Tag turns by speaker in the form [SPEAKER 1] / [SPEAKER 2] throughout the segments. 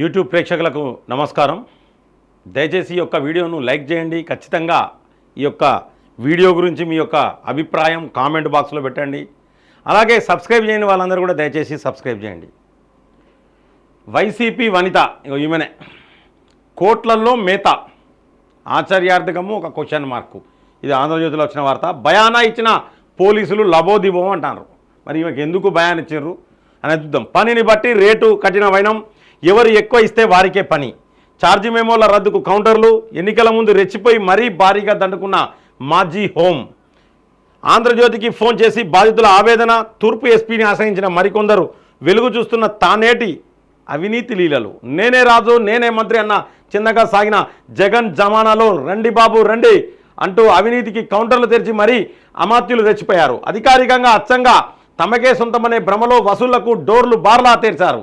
[SPEAKER 1] YouTube ప్రేక్షకులకు నమస్కారం. దయచేసి ఈ యొక్క వీడియోను లైక్ చేయండి. ఖచ్చితంగా ఈ యొక్క వీడియో గురించి మీ యొక్క అభిప్రాయం కామెంట్ బాక్స్లో పెట్టండి. అలాగే సబ్స్క్రైబ్ చేయని వాళ్ళందరూ కూడా దయచేసి సబ్స్క్రైబ్ చేయండి. వైసీపీ వనిత ఈమెనే. కోట్లల్లో మేత. ఆశ్చర్యార్థకము ఒక క్వశ్చన్ మార్కు ఇది ఆంధ్రజ్యోతిలో వచ్చిన వార్త. భయానా ఇచ్చిన పోలీసులు లబోదిబో అంటారు మరి ఈమెకి ఎందుకు భయాన్ని ఇచ్చారు అనేది చూద్దాం. పనిని బట్టి రేటు కఠినమైన. ఎవరు ఎక్కువ ఇస్తే వారికే పని. ఛార్జీ మెమోల రద్దుకు కౌంటర్లు ఎన్నికల ముందు రెచ్చిపోయి మరీ భారీగా దండుకున్న మాజీ హోం. ఆంధ్రజ్యోతికి ఫోన్ చేసి బాధితుల ఆవేదన తూర్పు ఎస్పీని ఆశ్రయించిన మరికొందరు వెలుగు చూస్తున్న తానేటి అవినీతి లీలలు. నేనే రాజు నేనే మంత్రి అన్న చిన్నగా సాగిన జగన్ జమానాలో రండి బాబు రండి అంటూ అవినీతికి కౌంటర్లు తెరిచి మరీ అమాత్యులు రెచ్చిపోయారు. అధికారికంగా అచ్చంగా తమకే సొంతమనే భ్రమలో వసూళ్ళకు డోర్లు బార్లా తెరిచారు.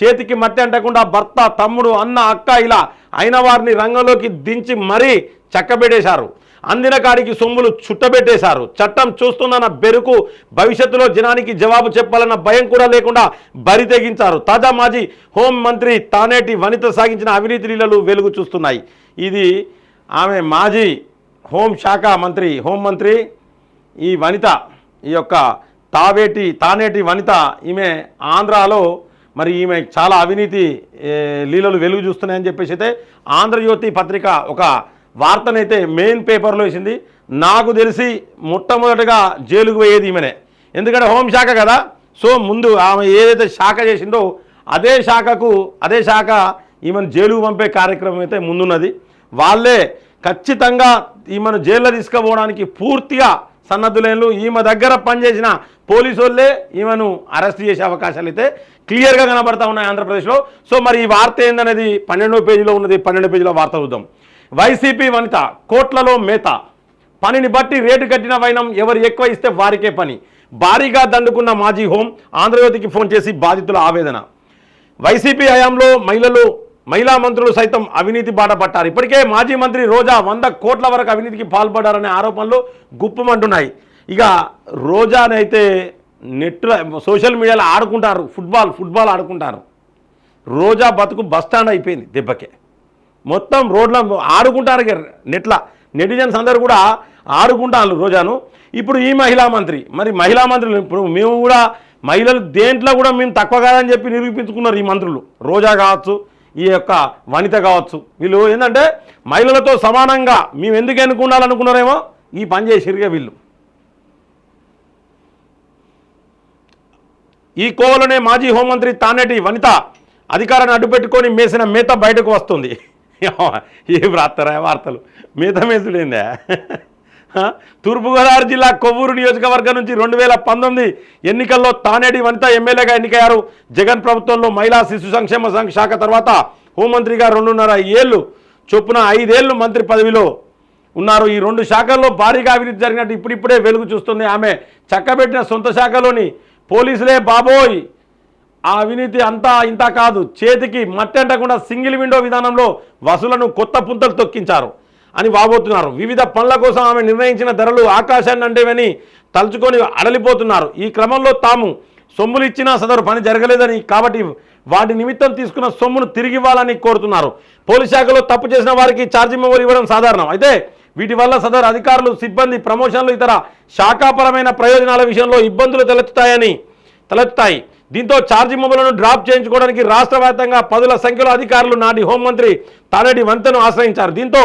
[SPEAKER 1] చేతికి మట్టి అంటకుండా భర్త తమ్ముడు అన్న అక్క ఇలా అయిన వారిని రంగంలోకి దించి మరీ చక్కబెట్టేశారు. అందిన కాడికి సొమ్ములు చుట్టబెట్టేశారు. చట్టం చూస్తున్న బెరుకు భవిష్యత్తులో జనానికి జవాబు చెప్పాలన్న భయం కూడా లేకుండా బరి తెగించారు. తాజా మాజీ హోం మంత్రి తానేటి వనిత సాగించిన అవినీతి లీలలు వెలుగు చూస్తున్నాయి. ఇది ఆమె మాజీ హోం శాఖ మంత్రి హోం మంత్రి ఈ వనిత ఈ యొక్క తావేటి తానేటి వనిత ఈమె ఆంధ్రాలో మరి ఈమె చాలా అవినీతి లీలలు వెలుగు చూస్తున్నాయని చెప్పేసి అయితే ఆంధ్రజ్యోతి పత్రిక ఒక వార్తనైతే మెయిన్ పేపర్లో వేసింది. నాకు తెలిసి మొట్టమొదటిగా జైలుకు పోయేది ఈమెనే. ఎందుకంటే హోంశాఖ కదా. సో ముందు ఆమె ఏదైతే శాఖ చేసిందో అదే శాఖకు అదే శాఖ ఈమెను జైలుకు పంపే కార్యక్రమం అయితే ముందున్నది. వాళ్ళే ఖచ్చితంగా ఈమెను జైల్లో తీసుకుపోవడానికి పూర్తిగా సన్నద్ధులేన్లు. ఈమె దగ్గర పనిచేసిన పోలీసు వాళ్ళే ఈమెను అరెస్ట్ చేసే అవకాశాలు అయితే క్లియర్గా కనబడతా ఉన్నాయి ఆంధ్రప్రదేశ్లో. సో మరి ఈ వార్త ఏందనేది పన్నెండో పేజీలో ఉన్నది పన్నెండో పేజీలో వార్త చూద్దాం. వైసీపీ వనిత కోట్లలో మేత. పనిని బట్టి రేటు కట్టిన వైనం ఎవరు ఎక్కువ ఇస్తే వారికే పని. భారీగా దండుకున్న మాజీ హోం ఆంధ్రజ్యోతికి ఫోన్ చేసి బాధితుల ఆవేదన. వైసీపీ హయాంలో మహిళలు మహిళా మంత్రులు సైతం అవినీతి బాట పట్టారు. ఇప్పటికే మాజీ మంత్రి రోజా వంద కోట్ల వరకు అవినీతికి పాల్పడ్డారనే ఆరోపణలు గుప్పమంటున్నాయి. ఇక రోజానైతే నెట్లో సోషల్ మీడియాలో ఆడుకుంటారు ఫుట్బాల్ ఫుట్బాల్ ఆడుకుంటారు. రోజా బతుకు బస్టాండ్ అయిపోయింది దెబ్బకే. మొత్తం రోడ్ల ఆడుకుంటారు ఇక నెట్ల. నెటిజన్స్ అందరూ కూడా ఆడుకుంటారు రోజాను. ఇప్పుడు ఈ మహిళా మంత్రి మరి మహిళా మంత్రులు ఇప్పుడు మేము కూడా మహిళలు దేంట్లో కూడా మేము తక్కువ కాదని చెప్పి నిరూపించుకున్నారు ఈ మంత్రులు. రోజా కావచ్చు ఈ యొక్క వనిత కావచ్చు. వీళ్ళు ఏంటంటే మహిళలతో సమానంగా మేము ఎందుకు ఎన్నుకుండాలనుకున్నారేమో ఈ పని చేసిరుగా వీళ్ళు. ఈ కోవలోనే మాజీ హోంమంత్రి తానేటి వనిత అధికారాన్ని అడ్డుపెట్టుకొని మేసిన మేత బయటకు వస్తుంది. ఏ వ్రాస్తారా వార్తలు? మేత మేసుడేందా? తూర్పుగోదావరి జిల్లా కొవ్వూరు నియోజకవర్గం నుంచి రెండు వేల పంతొమ్మిది ఎన్నికల్లో తానేటి వనిత ఎమ్మెల్యేగా ఎన్నికయ్యారు. జగన్ ప్రభుత్వంలో మహిళా శిశు సంక్షేమ సంఘ శాఖ తర్వాత హోంమంత్రిగా రెండున్నర ఏళ్ళు చొప్పున ఐదేళ్ళు మంత్రి పదవిలో ఉన్నారు. ఈ రెండు శాఖల్లో భారీగా అభివృద్ధి జరిగినట్టు ఇప్పుడిప్పుడే వెలుగు చూస్తుంది ఆమె. చక్కబెట్టిన సొంత శాఖలోని పోలీసులే బాబోయ్! ఆ అవినీతి అంతా ఇంత కాదు. చేతికి మట్టంటకుండా సింగిల్ విండో విధానంలో వసూలను కొత్త పుంతలు తొక్కించారు. అని వాబోతున్నారు వివిధ పనుల కోసం ఆమె నిర్ణయించిన ధరలు ఆకాశాన్ని అంటేవని తలుచుకొని అడలిపోతున్నారు. ఈ క్రమంలో తాము సొమ్ములు ఇచ్చినా సదరు పని జరగలేదని కాబట్టి వాటి నిమిత్తం తీసుకున్న సొమ్మును తిరిగి ఇవ్వాలని కోరుతున్నారు. పోలీస్ శాఖలో తప్పు చేసిన వారికి ఛార్జీ మెమోలు ఇవ్వడం సాధారణం. అయితే వీటి వల్ల సదరు అధికారులు సిబ్బంది ప్రమోషన్లు ఇతర శాఖాపరమైన ప్రయోజనాల విషయంలో ఇబ్బందులు తలెత్తుతాయని తలెత్తుతాయి. దీంతో ఛార్జీ మొబైల్ను డ్రాప్ చేయించుకోవడానికి రాష్ట్ర వ్యాప్తంగా పదుల సంఖ్యలో అధికారులు నాటి హోంమంత్రి తానేటి వంతెను ఆశ్రయించారు. దీంతో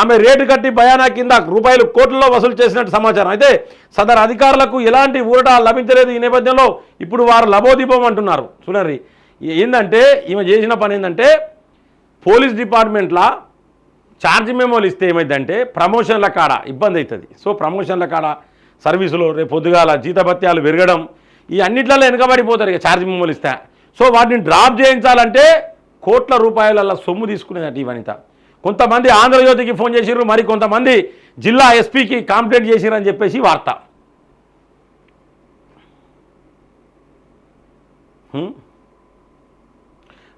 [SPEAKER 1] ఆమె రేటు కట్టి బయానా కింద రూపాయలు కోట్లలో వసూలు చేసినట్టు సమాచారం. అయితే సదరు అధికారులకు ఎలాంటి ఊరట లభించలేదు ఈ నేపథ్యంలో ఇప్పుడు వారు లబోదీపం అంటున్నారు. చూడండి ఏంటంటే ఈమె చేసిన పని ఏంటంటే పోలీస్ డిపార్ట్మెంట్లా ఛార్జ్ మెమోలు ఇస్తే ఏమైందంటే ప్రమోషన్ల కాడ ఇబ్బంది అవుతుంది. సో ప్రమోషన్ల కాడ సర్వీసులో రేపు పొద్దుగాల జీతభత్యాలు పెరగడం ఈ అన్నిట్లలో వెనకబడిపోతారు ఇక ఛార్జ్ మెమోలు ఇస్తే. సో వాటిని డ్రాప్ చేయించాలంటే కోట్ల రూపాయల సొమ్ము తీసుకునేదంటే ఇవనిత కొంతమంది ఆంధ్రజ్యోతికి ఫోన్ చేసిర్రు మరి కొంతమంది జిల్లా ఎస్పీకి కంప్లైంట్ చేసిరని చెప్పేసి వార్త.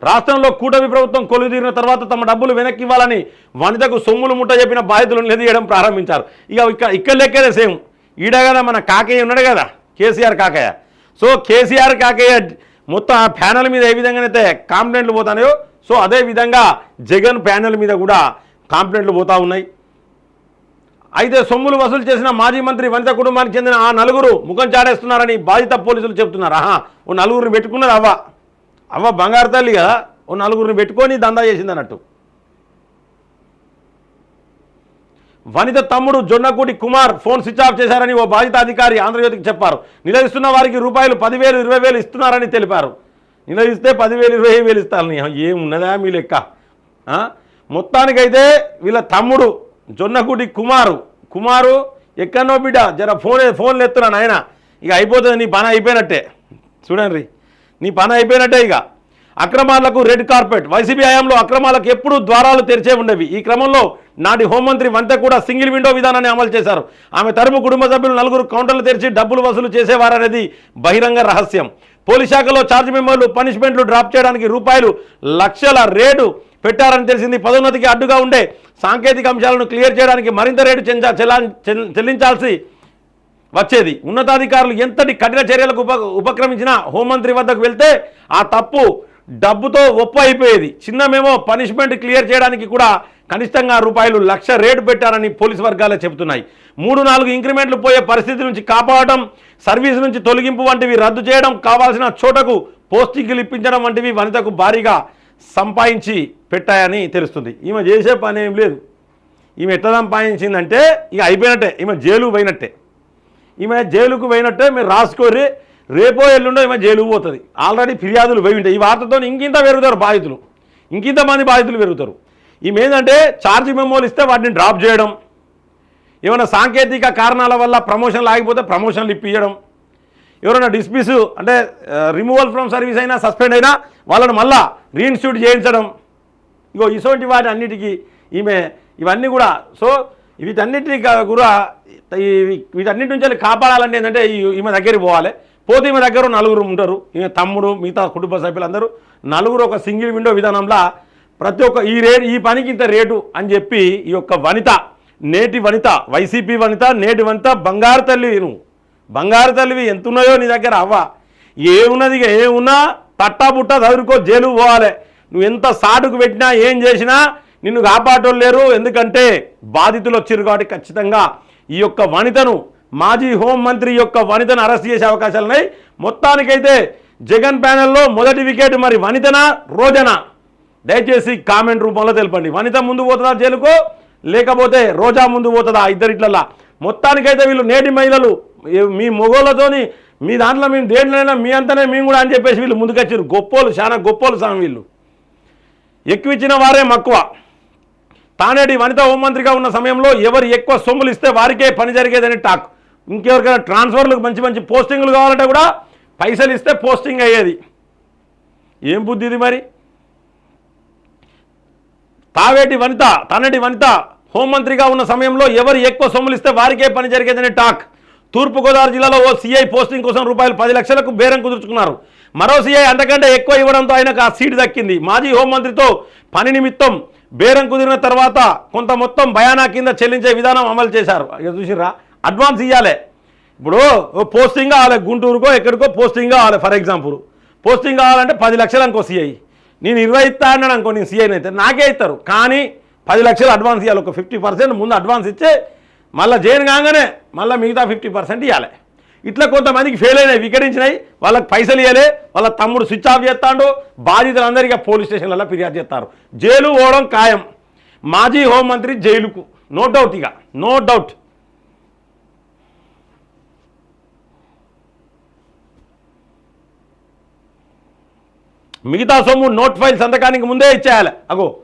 [SPEAKER 1] రాష్ట్రంలో కూటమి ప్రభుత్వం కొలుదీరిన తర్వాత తమ డబ్బులు వెనక్కి ఇవ్వాలని వనితకు సొమ్ములు ముట్ట చెప్పిన బాధ్యతలు నిలదీయడం ప్రారంభించారు. ఇక ఇక్కడ ఇక్కడ లెక్కనే సేమ్. ఈడ కదా మన కాకయ్య ఉన్నాడు కదా కేసీఆర్ కాకయ్య. సో కేసీఆర్ కాకయ్య మొత్తం ఆ ప్యానల్ మీద ఏ విధంగానైతే కాంప్లైంట్లు పోతున్నాయో సో అదే విధంగా జగన్ ప్యానెల్ మీద కూడా కాంప్లైంట్లు పోతా ఉన్నాయి. అయితే సొమ్ములు వసూలు చేసిన మాజీ మంత్రి వనిత కుటుంబానికి చెందిన ఆ నలుగురు ముఖం చాడేస్తున్నారని బాధిత పోలీసులు చెబుతున్నారు ఆహా ఓ నలుగురిని పెట్టుకున్నారు అవ్వ? అవ్వ బంగారు తల్లి కదా ఓ నలుగురిని పెట్టుకొని దందా చేసింది అన్నట్టు. వనిత తమ్ముడు Jonnakuti Kumar phone switch off చేశారని ఓ బాధిత అధికారి ఆంధ్రజ్యోతికి చెప్పారు. నిలదీస్తున్న వారికి రూపాయలు పదివేలు ఇరవై వేలు ఇస్తున్నారని తెలిపారు. నిలదీస్తే పదివేలు ఇరవై వేలు ఇస్తారని ఏమున్నదా మీ లెక్క? మొత్తానికైతే వీళ్ళ తమ్ముడు జొన్నకూటి కుమారు కుమారు ఎక్కడో బిడ్డ జర ఫోన్ ఫోన్లు ఎత్తున్నాను ఆయన ఇక అయిపోతుంది నీ పని అయిపోయినట్టే. చూడండి. నీ పని అయిపోయినట్టే ఇక. అక్రమాలకు రెడ్ కార్పెట్ వైసీపీ హయాంలో అక్రమాలకు ఎప్పుడూ ద్వారాలు తెరిచే ఉండేవి. ఈ క్రమంలో నాటి హోంమంత్రి వంత కూడా సింగిల్ విండో విధానాన్ని అమలు చేశారు. ఆమె తరపు కుటుంబ సభ్యులు నలుగురు కౌంటర్లు తెరిచి డబ్బులు వసూలు చేసేవారనేది బహిరంగ రహస్యం. పోలీస్ శాఖలో ఛార్జ్ మెంబర్లు పనిష్మెంట్లు డ్రాప్ చేయడానికి రూపాయలు లక్షల రేటు పెట్టారని తెలిసింది. పదోన్నతికి అడ్డుగా ఉండే సాంకేతిక అంశాలను క్లియర్ చేయడానికి మరింత రేటు చెంచా చెల్లించాల్సి వచ్చేది. ఉన్నతాధికారులు ఎంతటి కఠిన చర్యలకు ఉప ఉపక్రమించినా హోంమంత్రి వద్దకు వెళ్తే ఆ తప్పు డబ్బుతో ఒప్పు అయిపోయేది. చిన్నమేమో పనిష్మెంట్ క్లియర్ చేయడానికి కూడా కనిష్టంగా రూపాయలు లక్ష రేటు పెట్టారని పోలీసు వర్గాలే చెబుతున్నాయి. మూడు నాలుగు ఇంక్రిమెంట్లు పోయే పరిస్థితి నుంచి కాపాడటం సర్వీస్ నుంచి తొలగింపు వంటివి రద్దు చేయడం కావాల్సిన చోటకు పోస్టింగ్లు ఇప్పించడం వంటివి వనితకు భారీగా సంపాదించి పెట్టాయని తెలుస్తుంది. ఈమె చేసే పని ఏం లేదు. ఈమె ఎట్లా సంపాదించిందంటే ఇక అయిపోయినట్టే. ఈమె జైలు పోయినట్టే. ఈమె జైలుకు పోయినట్టే మీరు రాసుకోరి రేపో ఎల్లుండో ఈమె జైలుకు పోతుంది. ఆల్రెడీ ఫిర్యాదులు పోయి ఉంటాయి. ఈ వార్తతో ఇంకింత పెరుగుతారు బాధితులు. ఇంకింత మంది బాధితులు పెరుగుతారు. ఈమె ఏంటంటే ఛార్జ్ మెమోలు ఇస్తే వాటిని డ్రాప్ చేయడం. ఏమైనా సాంకేతిక కారణాల వల్ల ప్రమోషన్లు ఆగిపోతే ప్రమోషన్లు ఇప్పించడం ఎవరైనా డిస్మిస్ అంటే రిమూవల్ ఫ్రమ్ సర్వీస్ అయినా సస్పెండ్ అయినా వాళ్ళని మళ్ళా రీఇన్స్టిట్యూట్ చేయించడం. ఇగో ఇటువంటి వాటి అన్నిటికీ ఈమె ఇవన్నీ కూడా. సో వీటన్నిటినీ కూడా వీటన్నిటి నుంచి వెళ్ళి కాపాడాలంటే ఏంటంటే ఈమె దగ్గరికి పోవాలి. పోతే ఈమె దగ్గర నలుగురు ఉంటారు. ఈమె తమ్ముడు మిగతా కుటుంబ సభ్యులందరూ. నలుగురు ఒక సింగిల్ విండో విధానంలో ప్రతి ఒక్క ఈ రేటు ఈ పనికి ఇంత రేటు అని చెప్పి ఈ యొక్క వనిత నేటి వనిత వైసీపీ వనిత నేటి వనిత బంగారు తల్లి నువ్వు. బంగారు తల్లివి ఎంత ఉన్నాయో నీ దగ్గర అవ్వ. ఏమున్నది ఇక ఏమున్నా తట్టా బుట్ట చదువుకో జైలు పోవాలి. నువ్వు ఎంత సాటుకు పెట్టినా ఏం చేసినా నిన్ను కాపాడటం లేరు. ఎందుకంటే బాధితులు వచ్చారు కాబట్టి ఖచ్చితంగా ఈ యొక్క వనితను మాజీ హోంమంత్రి యొక్క వనితను అరెస్ట్ చేసే అవకాశాలు ఉన్నాయి. మొత్తానికైతే జగన్ ప్యానెల్లో మొదటి వికెట్ మరి వనితనా రోజనా? దయచేసి కామెంట్ రూపంలో తెలపండి. వనిత ముందు పోతుందా జైలుకో? లేకపోతే రోజా ముందు పోతుందా ఇద్దరిట్లలా మొత్తానికైతే వీళ్ళు నేటి మహిళలు మీ మొగోళ్ళతోని మీ దాంట్లో మేము దేంట్లోనైనా మీ అంతనే మేము కూడా అని చెప్పేసి వీళ్ళు ముందుకొచ్చారు గొప్పోలు చాలా గొప్పోలు స్వామి వీళ్ళు. ఎక్కువిచ్చిన వారే మక్కువ. తానేటి వనిత హోంమంత్రిగా ఉన్న సమయంలో ఎవరు ఎక్కువ సొమ్ములు ఇస్తే వారికే పని జరిగేదని టాక్. ఇంకెవరికైనా ట్రాన్స్ఫర్లకు మంచి మంచి పోస్టింగ్లు కావాలంటే కూడా పైసలు ఇస్తే పోస్టింగ్ అయ్యేది. ఏం బుద్ధి ఇది మరి? తావేటి వనిత తనటి వనిత హోంమంత్రిగా ఉన్న సమయంలో ఎవరు ఎక్కువ సొమ్ములు ఇస్తే వారికే పని జరిగేదని టాక్. తూర్పుగోదావరి జిల్లాలో ఓ సీఐ పోస్టింగ్ కోసం రూపాయలు పది లక్షలకు బేరం కుదుర్చుకున్నారు. మరో సీఐ అంతకంటే ఎక్కువ ఇవ్వడంతో ఆయనకు ఆ సీటు దక్కింది. మాజీ హోంమంత్రితో పని నిమిత్తం బేరం కుదిరిన తర్వాత కొంత మొత్తం బయానా కింద చెల్లించే విధానం అమలు చేశారు. ఇక చూసిర్రా? అడ్వాన్స్ ఇవ్వాలి ఇప్పుడు ఓ పోస్టింగ్ కావాలి. గుంటూరుకో ఎక్కడికో పోస్టింగ్ కావాలి. For example. పోస్టింగ్ కావాలంటే పది లక్షలు అనుకో సిఐ. నేను ఇరవై ఇస్తా అన్నాడు అనుకో నేను సిఐని అయితే నాకే ఇస్తారు. కానీ పది లక్షలు అడ్వాన్స్ ఇవ్వాలి ఒక ఫిఫ్టీ పర్సెంట్ ముందు అడ్వాన్స్ ఇచ్చి మళ్ళీ జైన్ కాగానే మళ్ళీ మిగతా ఫిఫ్టీ పర్సెంట్ ఇవ్వాలి ఇట్లా కొంతమందికి ఫెయిల్ అయినాయి వికటించినాయి. వాళ్ళకి పైసలు ఇవ్వలే వాళ్ళ తమ్ముడు స్విచ్ ఆఫ్ చేస్తాడు. బాధితులందరికీ పోలీస్ స్టేషన్లలో ఫిర్యాదు చేస్తారు. జైలు పోవడం ఖాయం. మాజీ హోంమంత్రి జైలుకు. నో డౌట్ ఇక. నో డౌట్ మిగతా సొమ్ము నోట్ ఫైల్ సంతకానికి ముందే ఇచ్చేయాలి. అగో.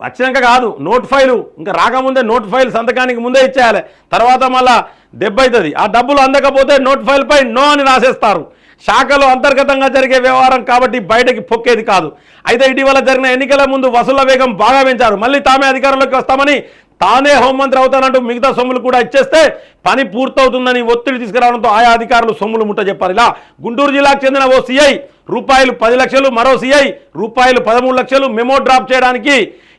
[SPEAKER 1] వచ్చినాక కాదు నోట్ ఫైలు ఇంకా రాకముందే నోట్ ఫైల్ సంతకానికి ముందే ఇచ్చేయాలి. తర్వాత మళ్ళా దెబ్బ అవుతుంది ఆ డబ్బులు అందకపోతే నోట్ ఫైల్ పై నో అని రాసేస్తారు. శాఖలో అంతర్గతంగా జరిగే వ్యవహారం కాబట్టి బయటకి పొక్కేది కాదు. అయితే ఇటీవల జరిగిన ఎన్నికల ముందు వసూల వేగం బాగా పెంచారు. మళ్ళీ తామే అధికారంలోకి వస్తామని తానే హోంమంత్రి అవుతానంటూ మిగతా సొమ్ములు కూడా ఇచ్చేస్తే పని పూర్తవుతుందని ఒత్తిడి తీసుకురావడంతో ఆయా అధికారులు సొమ్ములు ముట్ట చెప్పారు. ఇలా గుంటూరు జిల్లాకు చెందిన ఓ సిఐ రూపాయలు పది లక్షలు మరో సిఐ రూపాయలు పదమూడు లక్షలు మెమో డ్రాప్ చేయడానికి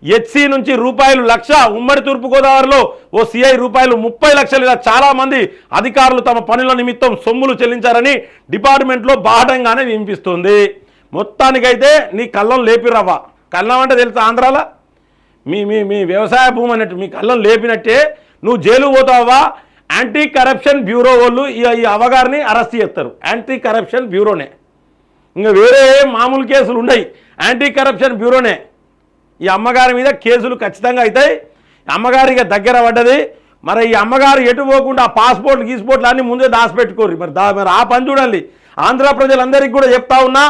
[SPEAKER 1] హెచ్సి నుంచి రూపాయలు లక్ష ఉమ్మడి తూర్పుగోదావరిలో ఓ సిఐ రూపాయలు ముప్పై లక్షలు ఇలా చాలామంది అధికారులు తమ పనుల నిమిత్తం సొమ్ములు చెల్లించారని డిపార్ట్మెంట్లో బాహటంగానే వినిపిస్తుంది. మొత్తానికైతే నీ కళ్ళం లేపిరవ్వ. కళ్ళం అంటే తెలుసా ఆంధ్రాలో? మీ మీ మీ వ్యవసాయ భూమి అన్నట్టు మీ కళ్ళం లేపినట్టే నువ్వు జైలు పోతావా యాంటీ కరప్షన్ బ్యూరో వాళ్ళు ఈ ఈ అవగారిని అరెస్ట్ చేస్తారు. యాంటీ కరప్షన్ బ్యూరోనే ఇంకా వేరే మామూలు కేసులు ఉన్నాయి యాంటీ కరప్షన్ బ్యూరోనే ఈ అమ్మగారి మీద కేసులు ఖచ్చితంగా అవుతాయి. అమ్మగారికి దగ్గర పడ్డది. మరి ఈ అమ్మగారు ఎటు పోకుండా పాస్పోర్ట్లు గీస్పోర్ట్లు అన్నీ ముందే దాచిపెట్టుకోరు మరి దా మరి ఆ పని చూడండి. ఆంధ్ర ప్రజలందరికీ కూడా చెప్తా ఉన్నా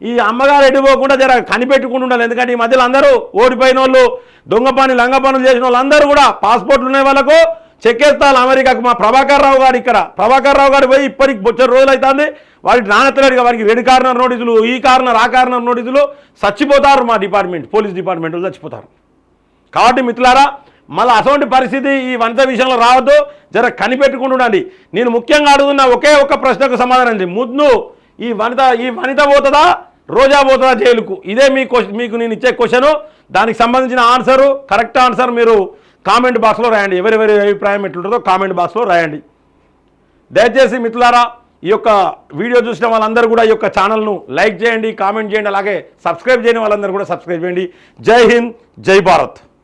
[SPEAKER 1] ఈ అమ్మగారు ఎటు పోకుండా జర కనిపెట్టుకుంటూ ఉండాలి. ఎందుకంటే ఈ మధ్యలో అందరూ ఓడిపోయిన వాళ్ళు దొంగ పని లంగ పనులు చేసిన వాళ్ళందరూ కూడా పాస్పోర్ట్లు ఉన్న వాళ్ళకు. చెక్కేస్తాను అమెరికాకు మా ప్రభాకర్ రావు గారు ఇక్కడ. ప్రభాకర్ రావు గారు పోయి ఇప్పటికి బొచ్చరు రోజులు అవుతుంది వాడికి నానెత్తలేడుగా వాడికి రెడ్ కార్నర్ నోటీసులు ఈ కార్నర్ ఆ కార్నర్ నోటీసులు. చచ్చిపోతారు మా డిపార్ట్మెంట్ పోలీస్ డిపార్ట్మెంట్ చచ్చిపోతారు. కాబట్టి మిత్రులారా మళ్ళీ అటువంటి పరిస్థితి ఈ వనిత విషయంలో రావద్దు. జర కనిపెట్టుకుంటుండండి నేను ముఖ్యంగా అడుగుతున్న ఒకే ఒక్క ప్రశ్నకు సమాధానం అండి. ముందు ఈ వనిత ఈ వనిత పోతుందా రోజా పోతుందా జైలుకు? ఇదే మీ క్వశ్చన్ మీకు నేను ఇచ్చే క్వశ్చను. దానికి సంబంధించిన ఆన్సరు కరెక్ట్ ఆన్సర్ మీరు కామెంట్ బాక్స్లో రాయండి. ఎవరెవరి అభిప్రాయం ఎట్లుంటుందో కామెంట్ బాక్స్లో రాయండి. దయచేసి మిత్రులారా ఈ యొక్క వీడియో చూసిన వాళ్ళందరూ కూడా ఈ యొక్క ఛానల్ను లైక్ చేయండి కామెంట్ చేయండి అలాగే సబ్స్క్రైబ్ చేయని వాళ్ళందరూ కూడా సబ్స్క్రైబ్ చేయండి. జై హింద్ జై భారత్.